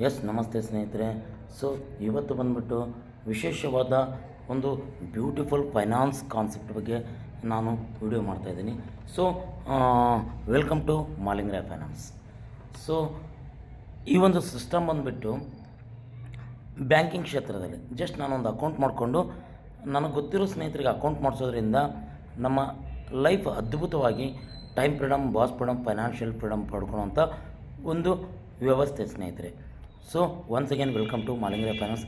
S, ನಮಸ್ತೆ ಸ್ನೇಹಿತರೆ. So, ಇವತ್ತು ಬಂದ್ಬಿಟ್ಟು ವಿಶೇಷವಾದ ಒಂದು ಬ್ಯೂಟಿಫುಲ್ ಫೈನಾನ್ಸ್ ಕಾನ್ಸೆಪ್ಟ್ ಬಗ್ಗೆ ನಾನು ವಿಡಿಯೋ ಮಾಡ್ತಾಯಿದ್ದೀನಿ so welcome to Malingaray finance. So, ಈ ಒಂದು ಸಿಸ್ಟಮ್ ಬಂದುಬಿಟ್ಟು ಬ್ಯಾಂಕಿಂಗ್ ಕ್ಷೇತ್ರದಲ್ಲಿ, ಜಸ್ಟ್ ನಾನೊಂದು ಅಕೌಂಟ್ ಮಾಡಿಕೊಂಡು, ನನಗೆ ಗೊತ್ತಿರೋ ಸ್ನೇಹಿತರಿಗೆ ಅಕೌಂಟ್ ಮಾಡಿಸೋದ್ರಿಂದ ನಮ್ಮ ಲೈಫ್ ಅದ್ಭುತವಾಗಿ time freedom boss freedom financial freedom ಪಡ್ಕೊಳ್ಳೋಂಥ ಒಂದು ವ್ಯವಸ್ಥೆ ಸ್ನೇಹಿತರೆ. So once again welcome to Malingaray finance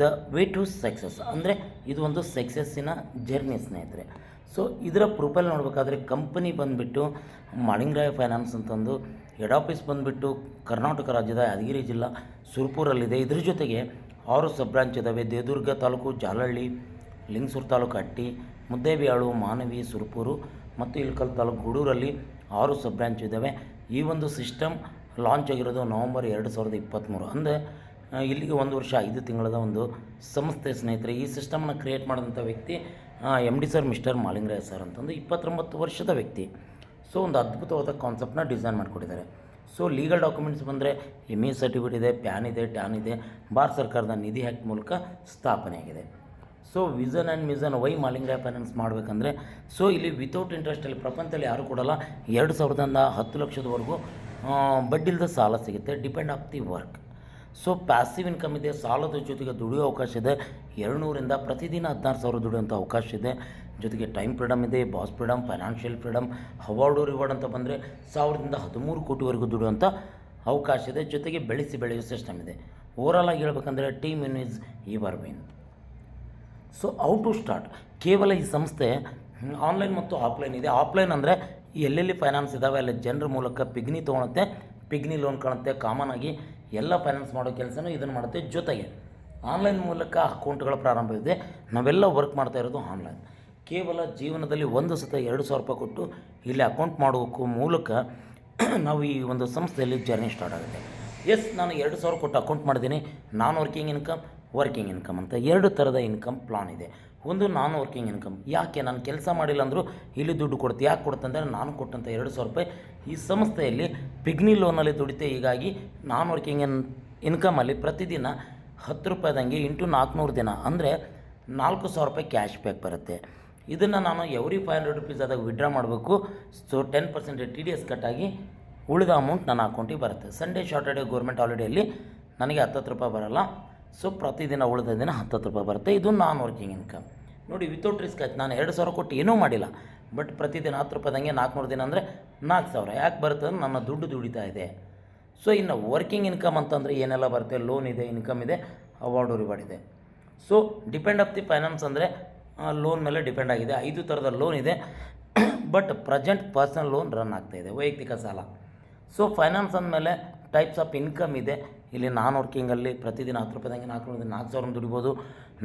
the way to success ಅಂದರೆ ಇದು ಒಂದು ಸಕ್ಸಸ್ಸಿನ ಜರ್ನಿ ಸ್ನೇಹಿತರೆ. ಸೊ ಇದರ ಪ್ರೊಫೈಲ್ ನೋಡಬೇಕಾದ್ರೆ ಕಂಪನಿ ಬಂದುಬಿಟ್ಟು ಮಾಳಿಂಗರಾಯ ಫೈನಾನ್ಸ್ ಅಂತಂದು ಹೆಡ್ ಆಫೀಸ್ ಬಂದುಬಿಟ್ಟು ಕರ್ನಾಟಕ ರಾಜ್ಯದ ಯಾದಗಿರಿ ಜಿಲ್ಲಾ ಸುರ್ಪುರಲ್ಲಿದೆ. ಇದ್ರ ಜೊತೆಗೆ ಆರು ಸಬ್ ಬ್ರಾಂಚ್ ಇದ್ದಾವೆ ದೇದುರ್ಗ ತಾಲೂಕು ಜಾಲಹಳ್ಳಿ, ಲಿಂಗಸೂರು ತಾಲೂಕು ಹಟ್ಟಿ ಮುದ್ದೇಬಿಹಾಳು ಮಾನವಿ, ಸುರ್ಪುರು ಮತ್ತು ಇಲ್ಕಲ್ ತಾಲೂಕು ಗೂಡೂರಲ್ಲಿ ಆರು ಸಬ್ ಬ್ರಾಂಚ್ ಇದ್ದಾವೆ ಈ ಒಂದು ಸಿಸ್ಟಮ್ ಲಾಂಚ್ ಆಗಿರೋದು ನವಂಬರ್ ಎರಡು ಸಾವಿರದ ಇಪ್ಪತ್ತ್ಮೂರು. ಅಂದರೆ ಇಲ್ಲಿಗೆ ಒಂದು ವರ್ಷ, ಐದು ತಿಂಗಳದ ಒಂದು ಸಂಸ್ಥೆ ಸ್ನೇಹಿತರೆ, ಈ ಸಿಸ್ಟಮ್ನ ಕ್ರಿಯೇಟ್ ಮಾಡಿದಂಥ ವ್ಯಕ್ತಿ M D sir mister Malingaray sir ಅಂತಂದು ಇಪ್ಪತ್ತೊಂಬತ್ತು ವರ್ಷದ ವ್ಯಕ್ತಿ. ಸೊ ಒಂದು ಅದ್ಭುತವಾದ ಕಾನ್ಸೆಪ್ಟನ್ನ ಡಿಸೈನ್ ಮಾಡಿಕೊಟ್ಟಿದ್ದಾರೆ. ಸೊ ಲೀಗಲ್ ಡಾಕ್ಯುಮೆಂಟ್ಸ್ ಬಂದರೆ ಎಂ ಇ ಸರ್ಟಿಫಿಕೇಟ್ ಇದೆ ಪ್ಯಾನ್ ಇದೆ ಟ್ಯಾನ್ ಇದೆ, ಭಾರತ ಸರ್ಕಾರದ ನಿಧಿ ಹ್ಯಾಕ್ ಮೂಲಕ ಸ್ಥಾಪನೆಯಾಗಿದೆ so vision and mission why Malingaraya finance ಮಾಡಬೇಕಂದ್ರೆ ಸೊ ಇಲ್ಲಿ ವಿತೌಟ್ ಇಂಟ್ರೆಸ್ಟಲ್ಲಿ ಪ್ರಪಂಚದಲ್ಲಿ ಯಾರು ಕೊಡಲ್ಲ, ಎರಡು ಸಾವಿರದಿಂದ ಹತ್ತು ಲಕ್ಷದವರೆಗೂ ಬಡ್ಡಿಲ್ದ ಸಾಲ ಸಿಗುತ್ತೆ depend of the work so passive income ಇದೆ, ಸಾಲದ ಜೊತೆಗೆ ದುಡಿಯೋ ಅವಕಾಶ ಇದೆ. ಎರಡುನೂರಿಂದ ಪ್ರತಿದಿನ ಹದಿನಾರು ಸಾವಿರ ದುಡಿಯುವಂಥ ಅವಕಾಶ ಇದೆ. ಜೊತೆಗೆ ಟೈಮ್ ಫ್ರೀಡಮ್ ಇದೆ boss freedom financial freedom award reward ಅಂತ ಬಂದರೆ ಸಾವಿರದಿಂದ ಹದಿಮೂರು ಕೋಟಿವರೆಗೂ ದುಡಿಯುವಂಥ ಅವಕಾಶ ಇದೆ. ಜೊತೆಗೆ ಬೆಳೆಸಿ ಬೆಳೆಯೋ ಸಿಸ್ಟಮ್ ಇದೆ. ಓವರಾಲ್ ಆಗಿ ಹೇಳ್ಬೇಕಂದ್ರೆ team in is your win so out to start ಕೇವಲ ಈ ಸಂಸ್ಥೆ ಆನ್ಲೈನ್ ಮತ್ತು ಆಫ್ಲೈನ್ ಇದೆ. ಆಫ್ಲೈನ್ ಅಂದರೆ ಎಲ್ಲೆಲ್ಲಿ ಫೈನಾನ್ಸ್ ಇದ್ದಾವೆ ಅಲ್ಲಿ ಜನರ ಮೂಲಕ ಪಿಗ್ನಿ ತೊಗೊಳುತ್ತೆ, ಪಿಗ್ನಿ ಲೋನ್ ಕಾಣುತ್ತೆ ಕಾಮನ್ ಆಗಿ ಎಲ್ಲ ಫೈನಾನ್ಸ್ ಮಾಡೋ ಕೆಲಸನೂ ಇದನ್ನು ಮಾಡುತ್ತೆ ಜೊತೆಗೆ ಆನ್ಲೈನ್ ಮೂಲಕ ಅಕೌಂಟ್ಗಳ ಪ್ರಾರಂಭ ಇದೆ ನಾವೆಲ್ಲ ವರ್ಕ್ ಮಾಡ್ತಾ ಇರೋದು ಆನ್ಲೈನ್ ಕೇವಲ ಜೀವನದಲ್ಲಿ ಒಂದು ಸತ ಎರಡು ಸಾವಿರ ರೂಪಾಯಿ ಕೊಟ್ಟು ಇಲ್ಲಿ ಅಕೌಂಟ್ ಮಾಡೋಕ್ಕೂ ಮೂಲಕ ನಾವು ಈ ಒಂದು ಸಂಸ್ಥೆಯಲ್ಲಿ ಜರ್ನಿ ಸ್ಟಾರ್ಟ್ ಆಗುತ್ತೆ. ಎಸ್ ನಾನು ಎರಡು ಸಾವಿರ ಕೊಟ್ಟು ಅಕೌಂಟ್ ಮಾಡಿದ್ದೀನಿ. Non working income working income ಅಂತ ಎರಡು ಥರದ ಇನ್ಕಮ್ ಪ್ಲಾನ್ ಇದೆ. ಒಂದು ನಾನ್ ವರ್ಕಿಂಗ್ ಇನ್ಕಮ್ ಯಾಕೆ ನಾನು ಕೆಲಸ ಮಾಡಿಲ್ಲ ಅಂದರೂ ಇಲ್ಲಿ ದುಡ್ಡು ಕೊಡ್ತೆ ಯಾಕೆ ಕೊಡ್ತಂದರೆ ನಾನು ಕೊಟ್ಟಂಥ ಎರಡು ಸಾವಿರ ರೂಪಾಯಿ ಈ ಸಂಸ್ಥೆಯಲ್ಲಿ ಪಿಗ್ನಿ ಲೋನಲ್ಲಿ ದುಡಿತೆ. ಹೀಗಾಗಿ ನಾನ್ ವರ್ಕಿಂಗ್ ಇನ್ ಇನ್ಕಮಲ್ಲಿ ಪ್ರತಿದಿನ ಹತ್ತು ರೂಪಾಯಿದಂಗೆ ಇಂಟು ನಾಲ್ಕುನೂರು ದಿನ ಅಂದರೆ ನಾಲ್ಕು ಸಾವಿರ ರೂಪಾಯಿ ಕ್ಯಾಶ್ ಬ್ಯಾಕ್ ಬರುತ್ತೆ. ಇದನ್ನು ನಾನು ಎವ್ರಿ ಫೈವ್ ಹಂಡ್ರೆಡ್ ರುಪೀಸ್ ಆದಾಗ ವಿಡ್ರಾ ಮಾಡಬೇಕು. So ten percent T D S ಕಟ್ಟಾಗಿ ಉಳಿದ ಅಮೌಂಟ್ ನನ್ನ ಅಕೌಂಟಿಗೆ ಬರುತ್ತೆ. ಸಂಡೇ ಶಾರ್ಟರ್ಡೇ ಗೌರ್ಮೆಂಟ್ ಹಾಲಿಡೇಲಿ ನನಗೆ ಹತ್ತತ್ತು ರೂಪಾಯಿ ಬರಲ್ಲ. ಸೊ ಪ್ರತಿದಿನ ಉಳಿದ ದಿನ ಹತ್ತತ್ತು ರೂಪಾಯಿ ಬರುತ್ತೆ. ಇದು ನಾನ್ ವರ್ಕಿಂಗ್ ಇನ್ಕಮ್ ನೋಡಿ ವಿತೌಟ್ ರಿಸ್ಕ್ ಆಯ್ತು. ನಾನು ಎರಡು ಸಾವಿರ ಕೊಟ್ಟು ಏನೂ ಮಾಡಿಲ್ಲ. ಬಟ್ ಪ್ರತಿದಿನ ಹತ್ತು ರೂಪಾಯಿದಂಗೆ ನಾಲ್ಕುನೂರು ದಿನ ಅಂದರೆ ನಾಲ್ಕು ಸಾವಿರ. ಯಾಕೆ ಬರುತ್ತೆ ನನ್ನ ದುಡ್ಡು ದುಡಿತಾ ಇದೆ. ಸೊ ಇನ್ನು ವರ್ಕಿಂಗ್ ಇನ್ಕಮ್ ಅಂತಂದರೆ ಏನೆಲ್ಲ ಬರುತ್ತೆ? ಲೋನ್ ಇದೆ ಇನ್ಕಮ್ ಇದೆ ಅವಾರ್ಡು ರಿವಾರ್ಡ್ ಇದೆ. So depend of the finance ಅಂದರೆ ಲೋನ್ ಮೇಲೆ ಡಿಪೆಂಡ್ ಆಗಿದೆ. ಐದು ಥರದ ಲೋನ್ ಇದೆ. But present personal loan run ಆಗ್ತಾಯಿದೆ ವೈಯಕ್ತಿಕ ಸಾಲ. ಸೊ ಫೈನಾನ್ಸ್ ಅಂದಮೇಲೆ ಟೈಪ್ಸ್ ಆಫ್ ಇನ್ಕಮ್ ಇದೆ. ಇಲ್ಲಿ ನಾನು ವರ್ಕಿಂಗಲ್ಲಿ ಪ್ರತಿದಿನ ಹತ್ತು ರೂಪಾಯಿದಂಗೆ ನಾಲ್ಕು ನಾಲ್ಕು ಸಾವಿರ ದುಡಿಬೋದು.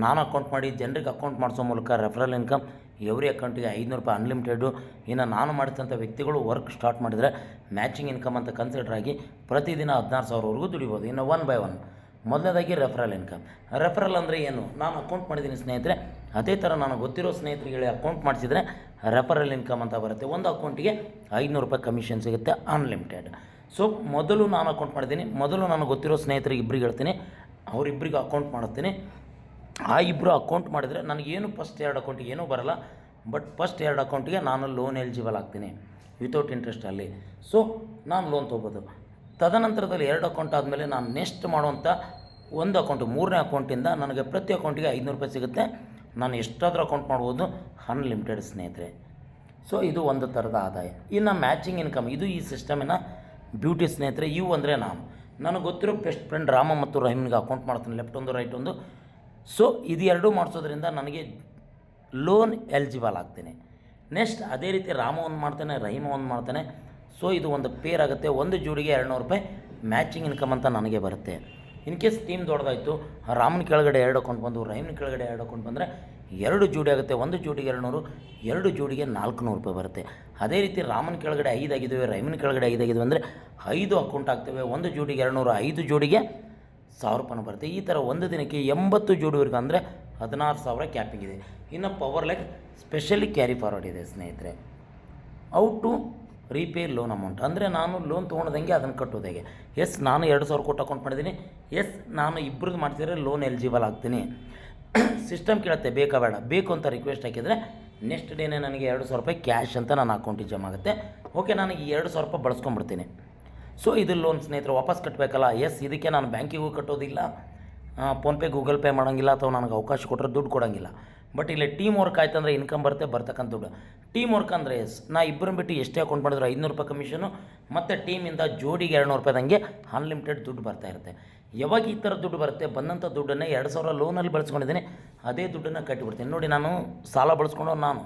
ನಾನು ಅಕೌಂಟ್ ಮಾಡಿ ಜನರಿಗೆ ಅಕೌಂಟ್ ಮಾಡಿಸೋ ಮೂಲಕ ರೆಫರಲ್ ಇನ್ಕಮ್ ಎವ್ರಿ ಅಕೌಂಟಿಗೆ ಐದುನೂರು ರೂಪಾಯಿ ಅನ್ಲಿಮಿಟೆಡು ಇನ್ನು ನಾನು ಮಾಡಿದಂಥ ವ್ಯಕ್ತಿಗಳು ವರ್ಕ್ ಸ್ಟಾರ್ಟ್ ಮಾಡಿದರೆ ಮ್ಯಾಚಿಂಗ್ ಇನ್ಕಮ್ ಅಂತ ಕನ್ಸಿಡರ್ ಆಗಿ ಪ್ರತಿದಿನ ಹದಿನಾರು ಸಾವಿರವರೆಗೂ ದುಡಿಬೋದು. ಇನ್ನು ಒನ್ ಬೈ ಒನ್ ಮೊದಲನೇದಾಗಿ ರೆಫರಲ್ ಇನ್ಕಮ್ ರೆಫರಲ್ ಅಂದರೆ ಏನು? ನಾನು ಅಕೌಂಟ್ ಮಾಡಿದ್ದೀನಿ ಸ್ನೇಹಿತರೆ. ಅದೇ ಥರ ನಾನು ಗೊತ್ತಿರೋ ಸ್ನೇಹಿತರಿಗೆ ಅಕೌಂಟ್ ಮಾಡಿಸಿದರೆ ರೆಫರಲ್ ಇನ್ಕಮ್ ಅಂತ ಬರುತ್ತೆ. ಒಂದು ಅಕೌಂಟಿಗೆ ಐನೂರು ರೂಪಾಯಿ ಕಮಿಷನ್ ಸಿಗುತ್ತೆ ಅನ್ಲಿಮಿಟೆಡ್ ಸೊ ಮೊದಲು ನಾನು ಅಕೌಂಟ್ ಮಾಡಿದ್ದೀನಿ. ಮೊದಲು ನಾನು ಗೊತ್ತಿರೋ ಸ್ನೇಹಿತರಿಗೆ ಇಬ್ಬರಿಗೆ ಹೇಳ್ತೀನಿ. ಅವರಿಬ್ಬರಿಗೆ ಅಕೌಂಟ್ ಮಾಡ್ತೀನಿ. ಆ ಇಬ್ಬರು ಅಕೌಂಟ್ ಮಾಡಿದರೆ ನನಗೇನು ಫಸ್ಟ್ ಎರಡು ಅಕೌಂಟಿಗೆ ಏನೂ ಬರಲ್ಲ. ಬಟ್ ಫಸ್ಟ್ ಎರಡು ಅಕೌಂಟಿಗೆ ನಾನು ಲೋನ್ ಎಲಿಜಿಬಲ್ ಆಗ್ತೀನಿ. ವಿತೌಟ್ ಇಂಟ್ರೆಸ್ಟಲ್ಲಿ ಸೊ ನಾನು ಲೋನ್ ತೊಗೋಬೋದು. ತದನಂತರದಲ್ಲಿ ಎರಡು ಅಕೌಂಟ್ ಆದಮೇಲೆ ನಾನು ನೆಕ್ಸ್ಟ್ ಮಾಡುವಂಥ ಒಂದು ಅಕೌಂಟು ಮೂರನೇ ಅಕೌಂಟಿಂದ ನನಗೆ ಪ್ರತಿ ಅಕೌಂಟಿಗೆ ಐದುನೂರು ರೂಪಾಯಿ ಸಿಗುತ್ತೆ. ನಾನು ಎಷ್ಟಾದರೂ ಅಕೌಂಟ್ ಮಾಡ್ಬೋದು ಅನ್ಲಿಮಿಟೆಡ್ ಸ್ನೇಹಿತರೆ. ಸೊ ಇದು ಒಂದು ಥರದ ಆದಾಯ. ಇನ್ನು ಮ್ಯಾಚಿಂಗ್ ಇನ್ಕಮ್ ಇದು ಈ ಸಿಸ್ಟಮಿನ ಬ್ಯೂಟಿ ಸ್ನೇಹಿತರೆ, ಇವು ಅಂದರೆ ನಾನು. ನನಗೆ ಗೊತ್ತಿರೋ ಬೆಸ್ಟ್ ಫ್ರೆಂಡ್ ರಾಮ ಮತ್ತು ರಹೀಮ್ಗೆ ಅಕೌಂಟ್ ಮಾಡ್ತೀನಿ ಲೆಫ್ಟ್ ಒಂದು ರೈಟ್ ಒಂದು. ಸೊ ಇದು ಎರಡೂ ಮಾಡಿಸೋದ್ರಿಂದ ನನಗೆ ಲೋನ್ ಎಲಿಜಿಬಲ್ ಆಗ್ತೀನಿ. ನೆಕ್ಸ್ಟ್ ಅದೇ ರೀತಿ ರಾಮ ಒಂದು ಮಾಡ್ತಾನೆ, ರಹೀಮ ಒಂದು ಮಾಡ್ತಾನೆ. ಸೊ ಇದು ಒಂದು ಪೇರ್ ಆಗುತ್ತೆ. ಒಂದು ಜೋಡಿಗೆ ಎರಡುನೂರು ರೂಪಾಯಿ ಮ್ಯಾಚಿಂಗ್ ಇನ್ಕಮ್ ಅಂತ ನನಗೆ ಬರುತ್ತೆ. ಇನ್ ಕೇಸ್ ಟೀಮ್ ದೊಡ್ಡದಾಯಿತು, ರಾಮನ ಕೆಳಗಡೆ ಎರಡು ಅಕೌಂಟ್ ಬಂದು ರಹೀಮ್ನ ಕೆಳಗಡೆ ಎರಡು ಅಕೌಂಟ್ ಬಂದರೆ ಎರಡು ಜೋಡಿ ಆಗುತ್ತೆ, ಒಂದು ಜೋಡಿಗೆ ಎರಡುನೂರು, ಎರಡು ಜೋಡಿಗೆ ನಾಲ್ಕುನೂರು ರೂಪಾಯಿ ಬರುತ್ತೆ. ಅದೇ ರೀತಿ ರಾಮನ ಕೆಳಗಡೆ ಐದಾಗಿದ್ದೇವೆ ರಹೀಮನ ಕೆಳಗಡೆ ಐದು ಆಗಿದ್ದಾವೆ ಅಂದರೆ ಐದು ಅಕೌಂಟ್ ಆಗ್ತವೆ, ಒಂದು ಜೋಡಿಗೆ ಎರಡುನೂರು, ಐದು ಜೋಡಿಗೆ ಸಾವಿರ ರೂಪಾಯಿ ಬರುತ್ತೆ. ಈ ಥರ ಒಂದು ದಿನಕ್ಕೆ ಎಂಬತ್ತು ಜೋಡಿವರೆಗೆ ಅಂದರೆ ಹದಿನಾರು ಸಾವಿರ ಕ್ಯಾಪಿಂಗ್ ಇದೆ. ಇನ್ನು power leg specially carry forward ಇದೆ, ಸ್ನೇಹಿತರೆ. Out to repay loan amount ಅಂದರೆ ನಾನು ಲೋನ್ ತೊಗೊಂಡಂಗೆ ಅದನ್ನು ಕಟ್ಟೋದು ಹೇಗೆ? ಎಸ್ ನಾನು ಎರಡು ಸಾವಿರ ಕೊಟ್ಟು ಅಕೌಂಟ್ ಮಾಡಿದ್ದೀನಿ. ಎಸ್ ನಾನು ಇಬ್ಬರದ್ದು ಮಾಡ್ತಿದ್ರೆ ಲೋನ್ ಎಲಿಜಿಬಲ್ ಆಗ್ತೀನಿ. ಸಿಸ್ಟಮ್ ಕೇಳುತ್ತೆ, ಬೇಕಾ ಬೇಡ. ಬೇಕು ಅಂತ ರಿಕ್ವೆಸ್ಟ್ ಹಾಕಿದರೆ ನೆಕ್ಸ್ಟ್ ಡೇನೇ ನನಗೆ ಎರಡು ಸಾವಿರ ರೂಪಾಯಿ ಕ್ಯಾಶ್ ಅಂತ ನನ್ನ ಅಕೌಂಟಿಗೆ ಜಮಾ ಆಗುತ್ತೆ. ಓಕೆ ನನಗೆ ಎರಡು ಸಾವಿರ ರೂಪಾಯಿ ಬಳಸ್ಕೊಂಡ್ಬಿಡ್ತೀನಿ. ಸೊ ಇದು ಲೋನ್ ಸ್ನೇಹಿತರು, ವಾಪಸ್ ಕಟ್ಟಬೇಕಲ್ಲ ಎಸ್ ಇದಕ್ಕೆ ನಾನು ಬ್ಯಾಂಕಿಗೂ ಕಟ್ಟೋದಿಲ್ಲ. ಫೋನ್ಪೇ ಗೂಗಲ್ ಪೇ ಮಾಡೋಂಗಿಲ್ಲ ಅಥವಾ ನನಗೆ ಅವಕಾಶ ಕೊಟ್ಟರೆ ದುಡ್ಡು ಕೊಡೋಂಗಿಲ್ಲ. ಬಟ್ ಇಲ್ಲಿ ಟೀಮ್ ವರ್ಕ್ ಆಯ್ತು ಅಂದರೆ ಇನ್ಕಮ್ ಬರುತ್ತೆ, ಬರ್ತಕ್ಕಂಥ ದುಡ್ಡು. ಟೀಮ್ ವರ್ಕ್ ಅಂದರೆ ಎಸ್, ನಾ ಇಬ್ಬರನ್ನ ಬಿಟ್ಟು ಎಷ್ಟೇ ಅಕೌಂಟ್ ಮಾಡಿದ್ರು ಐನೂರು ರೂಪಾಯಿ ಕಮಿಷನು ಮತ್ತು ಟೀಮಿಂದ ಜೋಡಿಗೆ ಎರಡುನೂರು ರೂಪಾಯಿದಂಗೆ ಅನ್ಲಿಮಿಟೆಡ್ ದುಡ್ಡು ಬರ್ತಾ ಇರುತ್ತೆ. ಯಾವಾಗ ಈ ಥರ ದುಡ್ಡು ಬರುತ್ತೆ? ಬಂದಂಥ ದುಡ್ಡನ್ನು ಎರಡು ಸಾವಿರ ಲೋನಲ್ಲಿ ಬಳಸ್ಕೊಂಡಿದ್ದೀನಿ. ಅದೇ ದುಡ್ಡನ್ನು ಕಟ್ಟಿಬಿಡ್ತೀನಿ. ನೋಡಿ ನಾನು ಸಾಲ ಬಳಸ್ಕೊಂಡು ನಾನು.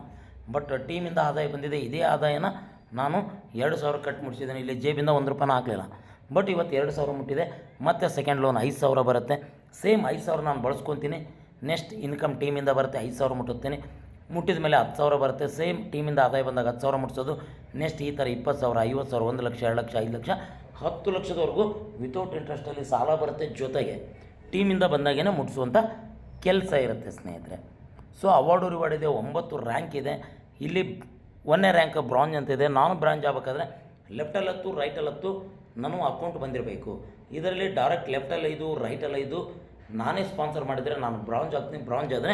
ಬಟ್ ಟೀಮಿಂದ ಆದಾಯ ಬಂದಿದೆ, ಇದೇ ಆದಾಯನ ನಾನು ಎರಡು ಸಾವಿರ ಕಟ್ ಮುಡಿಸಿದ್ದೀನಿ. ಇಲ್ಲಿ ಜೇಬಿಂದ ಒಂದು ರೂಪಾಯಿನ ಹಾಕಲಿಲ್ಲ. ಬಟ್ ಇವತ್ತು ಎರಡು ಸಾವಿರ ಮುಟ್ಟಿದೆ, ಮತ್ತು ಸೆಕೆಂಡ್ ಲೋನ್ ಐದು ಸಾವಿರ ಬರುತ್ತೆ. ಸೇಮ್ ಐದು ಸಾವಿರ ನಾನು ಬಳಸ್ಕೊತೀನಿ. ನೆಕ್ಸ್ಟ್ ಇನ್ಕಮ್ ಟೀಮಿಂದ ಬರುತ್ತೆ ಐದು ಸಾವಿರ ಮುಟ್ಟುತ್ತೇನೆ. ಮುಟ್ಟಿದ ಮೇಲೆ ಹತ್ತು ಸಾವಿರ ಬರುತ್ತೆ. ಸೇಮ್ ಟೀಮಿಂದ ಆದಾಯ ಬಂದಾಗ ಹತ್ತು ಸಾವಿರ ಮುಟ್ಟಿಸೋದು ನೆಕ್ಸ್ಟ್ ಈ ಥರ ಇಪ್ಪತ್ತು ಸಾವಿರ, ಐವತ್ತು ಸಾವಿರ, ಒಂದು ಲಕ್ಷ, ಎರಡು ಲಕ್ಷ, ಐದು ಲಕ್ಷ, ಹತ್ತು ಲಕ್ಷದವರೆಗೂ ವಿತೌಟ್ ಇಂಟ್ರೆಸ್ಟಲ್ಲಿ ಸಾಲ ಬರುತ್ತೆ ಜೊತೆಗೆ. ಟೀಮಿಂದ ಬಂದಾಗೇನೆ ಮುಟ್ಟಿಸುವಂಥ ಕೆಲಸ ಇರುತ್ತೆ ಸ್ನೇಹಿತರೆ. ಸೊ ಅವಾರ್ಡು ರಿವಾರ್ಡ್ ಇದೆ, ಒಂಬತ್ತು ರ್ಯಾಂಕ್ ಇದೆ. ಇಲ್ಲಿ ಒಂದನೇ ರ್ಯಾಂಕ್ ಬ್ರಾಂಜ್ ಅಂತ ಇದೆ. ನಾನು ಬ್ರಾಂಜ್ ಆಗಬೇಕಾದ್ರೆ ಲೆಫ್ಟಲ್ಲತ್ತು ರೈಟಲ್ಲತ್ತು ನಾನು ಅಕೌಂಟ್ ಬಂದಿರಬೇಕು. ಇದರಲ್ಲಿ ಡೈರೆಕ್ಟ್ ಲೆಫ್ಟಲ್ಲಿ ಐದು ರೈಟಲ್ಲಿ ಐದು ನಾನೇ ಸ್ಪಾನ್ಸರ್ ಮಾಡಿದರೆ ನಾನು ಬ್ರಾಂಜ್ ಆಗ್ತೀನಿ ಬ್ರಾಂಜ್ ಆದರೆ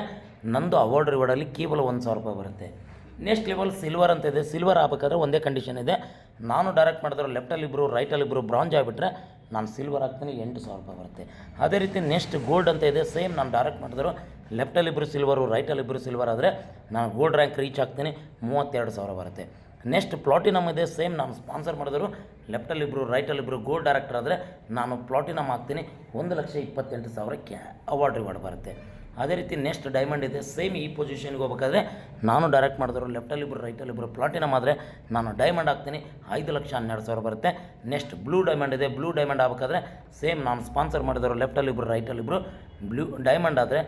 ನಂದು ಅವಾರ್ಡ್ ರಿವಾರ್ಡಲ್ಲಿ ಕೇವಲ ಒಂದು ಸಾವಿರ ರೂಪಾಯಿ ಬರುತ್ತೆ. ನೆಕ್ಸ್ಟ್ ಲೆವೆಲ್ ಸಿಲ್ವರ್ ಅಂತ ಇದೆ. ಸಿಲ್ವರ್ ಆಗಬೇಕಾದ್ರೆ ಒಂದೇ ಕಂಡೀಷನ್ ಇದೆ. ನಾನು ಡೈರೆಕ್ಟ್ ಮಾಡಿದ್ರೆ ಲೆಫ್ಟಲ್ಲಿ ಇಬ್ಬರು ರೈಟಲ್ಲಿ ಇಬ್ಬರು ಬ್ರಾಂಜ್ ಆಗಿಬಿಟ್ರೆ ನಾನು ಸಿಲ್ವರ್ ಹಾಕ್ತೀನಿ, ಎಂಟು ಸಾವಿರ ರೂಪಾಯಿ ಬರುತ್ತೆ. ಅದೇ ರೀತಿ ನೆಕ್ಸ್ಟ್ ಗೋಲ್ಡ್ ಅಂತ ಇದೆ. ಸೇಮ್ ನಾನು ಡೈರೆಕ್ಟ್ ಮಾಡಿದ್ರು. ಲೆಫ್ಟಲ್ಲಿ ಇಬ್ಬರು ಸಿಲ್ವರು ರೈಟಲ್ಲಿ ಇಬ್ಬರು ಸಿಲ್ವರ್ ಆದರೆ ನಾನು ಗೋಲ್ಡ್ ರ್ಯಾಂಕ್ ರೀಚ್ ಆಗ್ತೀನಿ ಮೂವತ್ತೆರಡು ಸಾವಿರ ಬರುತ್ತೆ. ನೆಕ್ಸ್ಟ್ ಪ್ಲಾಟಿನಮ್ ಇದೆ ಸೇಮ್ ನಾನು ಸ್ಪಾನ್ಸರ್ ಮಾಡಿದ್ರು. ರೈಟಲ್ಲಿ ಇಬ್ಬರು ಗೋಲ್ಡ್ ಡೈರೆಕ್ಟರ್ ಆದರೆ ನಾನು ಪ್ಲಾಟಿನಮ್ ಹಾಕ್ತೀನಿ. ಒಂದು ಲಕ್ಷ ಇಪ್ಪತ್ತೆಂಟು ಸಾವಿರಕ್ಕೆ ಅವಾರ್ಡ್ ರಿವಾರ್ಡ್ ಬರುತ್ತೆ. ಅದೇ ರೀತಿ ನೆಕ್ಸ್ಟ್ ಡೈಮಂಡ್ ಇದೆ ಸೇಮ್ ಈ ಪೊಸಿಷನ್ಗೆ ಹೋಗ್ಬೇಕಾದ್ರೆ ನಾನು ಡೈರೆಕ್ಟ್ ಮಾಡಿದ್ರು ರೈಟಲ್ಲಿ ಇಬ್ಬರು ಪ್ಲಾಟಿನಮ್ ಆದರೆ ನಾನು ಡೈಮಂಡ್ ಆಗ್ತೀನಿ ಐದು ಲಕ್ಷ ಹನ್ನೆರಡು ಸಾವಿರ ಬರುತ್ತೆ. ನೆಕ್ಸ್ಟ್ ಬ್ಲೂ ಡೈಮಂಡ್ ಇದೆ ಬ್ಲೂ ಡೈಮಂಡ್ ಆಗಬೇಕಾದ್ರೆ ಸೇಮ್ ನಾನು ಸ್ಪಾನ್ಸರ್ ಇಬ್ಬರು ರೈಟಲ್ಲಿ ಇಬ್ಬರು ಬ್ಲೂ ಡೈಮಂಡ್ ಆದರೆ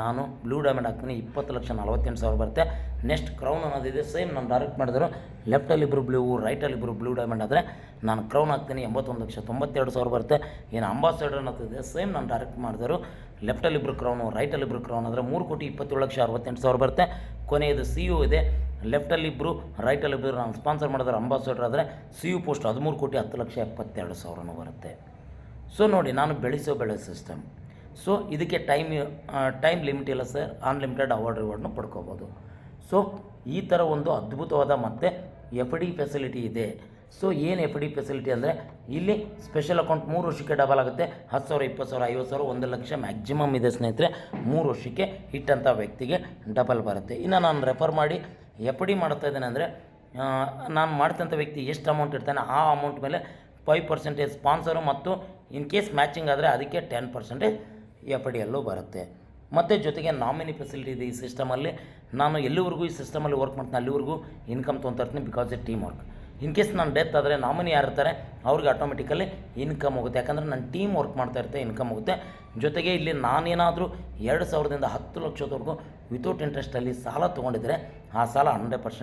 ನಾನು ಬ್ಲೂ ಡೈಮಂಡ್ ಹಾಕ್ತೀನಿ, ಇಪ್ಪತ್ತು ಲಕ್ಷ ನಲವತ್ತೆಂಟು ಸಾವಿರ ಬರುತ್ತೆ. ನೆಕ್ಸ್ಟ್ ಕ್ರೌನ್ ಅನ್ನೋದಿದೆ ಸೇಮ್ ನಾನು ಡೈರೆಕ್ಟ್ ಮಾಡಿದ್ರು. ಲೆಫ್ಟಲ್ಲಿ ಇಬ್ಬರು ಬ್ಲೂ ರೈಟಲ್ಲಿ ಇಬ್ಬರು ಬ್ಲೂ ಡೈಮಂಡ್ ಆದರೆ ನಾನು ಕ್ರೌನ್ ಹಾಕ್ತೀನಿ, ಎಂಬತ್ತೊಂದು ಲಕ್ಷ ತೊಂಬತ್ತೆರಡು ಸಾವಿರ ಬರುತ್ತೆ. ಏನು ಅಂಬಾಸಡರ್ ಅನ್ನೋದಿದೆ ಸೇಮ್ ನಾನು ಡೈರೆಕ್ಟ್ ಮಾಡಿದ್ರು. ಲೆಫ್ಟಲ್ಲಿ ಇಬ್ಬರು ಕ್ರೌನು ರೈಟಲ್ಲಿ ಇಬ್ಬರು ಕ್ರೌನ್ ಆದರೆ ಮೂರು ಕೋಟಿ ಇಪ್ಪತ್ತೇಳು ಲಕ್ಷ ಅರವತ್ತೆಂಟು ಸಾವಿರ ಬರುತ್ತೆ. ಕೊನೆಯದು ಸಿ ಯು ಇದೆ. ಲೆಫ್ಟಲ್ಲಿ ಇಬ್ಬರು ರೈಟಲ್ಲಿ ಇಬ್ಬರು ನಾನು ಸ್ಪಾನ್ಸರ್ ಮಾಡಿದ್ರೆ ಅಂಬಾಸಡರ್ ಆದರೆ ಸಿ ಯು ಪೋಸ್ಟ್ ಹದಿಮೂರು ಕೋಟಿ ಹತ್ತು ಲಕ್ಷ ಎಪ್ಪತ್ತೆರಡು ಸಾವಿರನೂ ಬರುತ್ತೆ. ಸೊ ನೋಡಿ, ನಾನು ಬೆಳೆಸೋ ಬೆಳೆ ಸಿಸ್ಟಮ್ ಸೊ ಇದಕ್ಕೆ ಟೈಮ್ ಟೈಮ್ ಲಿಮಿಟ್ ಇಲ್ಲ ಸರ್ ಅನ್ಲಿಮಿಟೆಡ್ ಅವಾರ್ಡ್ ರಿವಾರ್ಡ್ನು ಪಡ್ಕೋಬೋದು. ಸೊ ಈ ಥರ ಒಂದು ಅದ್ಭುತವಾದ ಮತ್ತು ಎಫ್ ಡಿ ಫೆಸಿಲಿಟಿ ಇದೆ. ಸೊ ಏನು ಎಫ್ ಡಿ ಫೆಸಿಲಿಟಿ ಅಂದರೆ, ಇಲ್ಲಿ ಸ್ಪೆಷಲ್ ಅಕೌಂಟ್ ಮೂರು ವರ್ಷಕ್ಕೆ ಡಬಲ್ ಆಗುತ್ತೆ. ಹತ್ತು ಸಾವಿರ, ಇಪ್ಪತ್ತು ಸಾವಿರ, ಐವತ್ತು ಸಾವಿರ, ಒಂದು ಲಕ್ಷ ಮ್ಯಾಕ್ಸಿಮಮ್ ಇದೆ ಸ್ನೇಹಿತರೆ. ಮೂರು ವರ್ಷಕ್ಕೆ ಹಿಟ್ಟಂಥ ವ್ಯಕ್ತಿಗೆ ಡಬಲ್ ಬರುತ್ತೆ. ಇನ್ನು ನಾನು ರೆಫರ್ ಮಾಡಿ ಎಫ್ ಡಿ ಮಾಡ್ತಾ ಇದ್ದೇನೆ ಅಂದರೆ ನಾನು ಮಾಡ್ತಂಥ ವ್ಯಕ್ತಿ ಎಷ್ಟು ಅಮೌಂಟ್ ಇರ್ತಾನೆ ಆ ಅಮೌಂಟ್ ಮೇಲೆ ಫೈವ್ ಪರ್ಸೆಂಟೇಜ್ ಸ್ಪಾನ್ಸರು ಮತ್ತು ಇನ್ ಕೇಸ್ ಮ್ಯಾಚಿಂಗ್ ಆದರೆ ಅದಕ್ಕೆ ಟೆನ್ ಪರ್ಸೆಂಟೇಜ್ ಎಫ್ ಡಿಯಲ್ಲೂ ಬರುತ್ತೆ. ಮತ್ತು ಜೊತೆಗೆ ನಾಮಿನಿ ಫೆಸಿಲಿಟಿ ಇದೆ ಈ ಸಿಸ್ಟಮಲ್ಲಿ ನಾನು ಎಲ್ಲಿವರೆಗೂ ಈ ಸಿಸ್ಟಮಲ್ಲಿ ವರ್ಕ್ ಮಾಡ್ತೀನಿ, ಅಲ್ಲಿವರೆಗೂ ಇನ್ಕಮ್ ತೊಗೊತಾ ಇರ್ತೀನಿ because it team work in case ನಾನು ಡೆತ್ ಆದರೆ ನಾಮಿನಿ ಯಾರು ಇರ್ತಾರೆ, ಅವ್ರಿಗೆ ಆಟೋಮೆಟಿಕಲಿ ಇನ್ಕಮ್ ಹೋಗುತ್ತೆ. ಯಾಕಂದರೆ ನಾನು ಟೀಮ್ ವರ್ಕ್ ಮಾಡ್ತಾ ಇರ್ತೆ ಇನ್ಕಮ್ ಹೋಗುತ್ತೆ. ಜೊತೆಗೆ ಇಲ್ಲಿ ನಾನೇನಾದರೂ ಎರಡು ಸಾವಿರದಿಂದ ಹತ್ತು ಲಕ್ಷದವರೆಗೂ ವಿತೌಟ್ ಇಂಟ್ರೆಸ್ಟಲ್ಲಿ ಸಾಲ ತೊಗೊಂಡಿದ್ರೆ, ಆ ಸಾಲ ಹಂಡ್ರೆಡ್ ಪರ್ಸೆಂಟ್